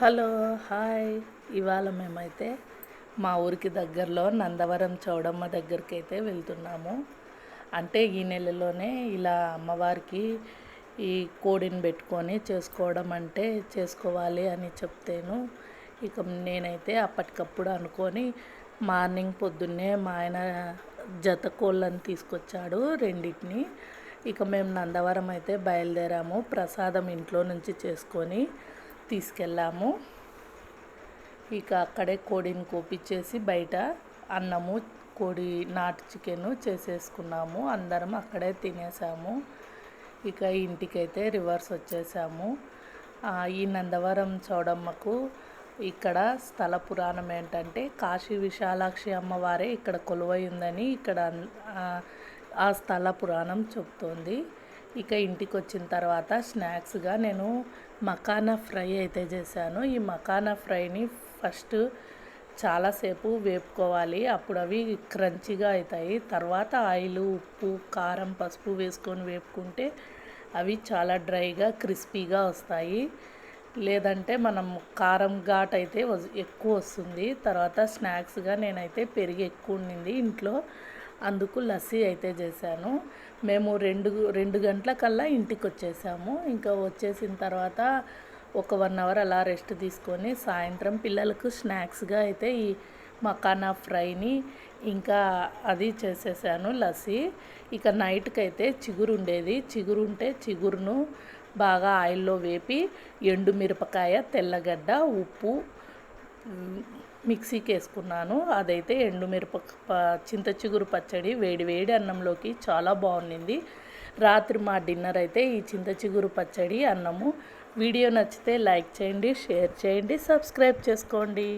Hello hi. ఇవాళ మేమైతే మా ఊరికి దగ్గరలో నందవరం చౌడమ్మ దగ్గరికి అయితే వెళ్తున్నాము. అంటే ఈ నెలలోనే ఇలా అమ్మవారికి ఈ కోడిని పెట్టుకొని చేసుకోవడం అంటే చేసుకోవాలి అని చెప్తేను ఇక నేనైతే అప్పటికప్పుడు అనుకొని మార్నింగ్ పొద్దున్నే మా ఆయన జత కోళ్ళని తీసుకొచ్చాడు రెండింటిని. ఇక మేము నందవరం అయితే బయలుదేరాము ప్రసాదం ఇంట్లో నుంచి చేసుకొని తీసుకెళ్ళాము. ఇక అక్కడే కోడిని కోపించేసి బయట అన్నము కోడి నాటు చికెన్ చేసేసుకున్నాము. అందరం అక్కడే తినేసాము. ఇక ఇంటికైతే రివర్స్ వచ్చేసాము. ఈ నందవరం చౌడమ్మకు ఇక్కడ స్థల పురాణం ఏంటంటే కాశీ విశాలాక్షి అమ్మవారే ఇక్కడ కొలువై ఉందని ఇక్కడ ఆ స్థల పురాణం చెప్తోంది. ఇక ఇంటికి వచ్చిన తర్వాత స్నాక్స్గా నేను మకానా ఫ్రై అయితే చేశాను. ఈ మకానా ఫ్రైని ఫస్ట్ చాలాసేపు వేపుకోవాలి. అప్పుడు అవి క్రంచిగా అవుతాయి తర్వాత ఆయిల్ ఉప్పు కారం పసుపు వేసుకొని వేపుకుంటే అవి చాలా డ్రైగా క్రిస్పీగా వస్తాయి. లేదంటే మనం కారం ఘాట్ అయితే ఎక్కువ వస్తుంది. తర్వాత స్నాక్స్గా నేనైతే పెరిగి ఎక్కువ ఉండింది. ఇంట్లో అందుకు లస్సీ అయితే చేశాను. మేము రెండు రెండు గంటల కల్లా ఇంటికి వచ్చేసాము ఇంకా వచ్చేసిన తర్వాత ఒక వన్ అవర్ అలా రెస్ట్ తీసుకొని సాయంత్రం పిల్లలకు స్నాక్స్గా అయితే ఈ మకానా ఫ్రైని ఇంకా అది చేసేసాను లస్సీ. ఇక నైట్కి అయితే చిగురు ఉండేది చిగురు ఉంటే చిగురును బాగా ఆయిల్లో వేపి ఎండుమిరపకాయ తెల్లగడ్డ ఉప్పు మిక్సీకి వేసుకున్నాను అదైతే ఎండుమిరప చింత చిగురు పచ్చడి వేడి వేడి అన్నంలోకి చాలా బాగుండింది. రాత్రి మా డిన్నర్ అయితే ఈ చింత చిగురు పచ్చడి అన్నము. వీడియో నచ్చితే లైక్ చేయండి షేర్ చేయండి సబ్స్క్రైబ్ చేసుకోండి.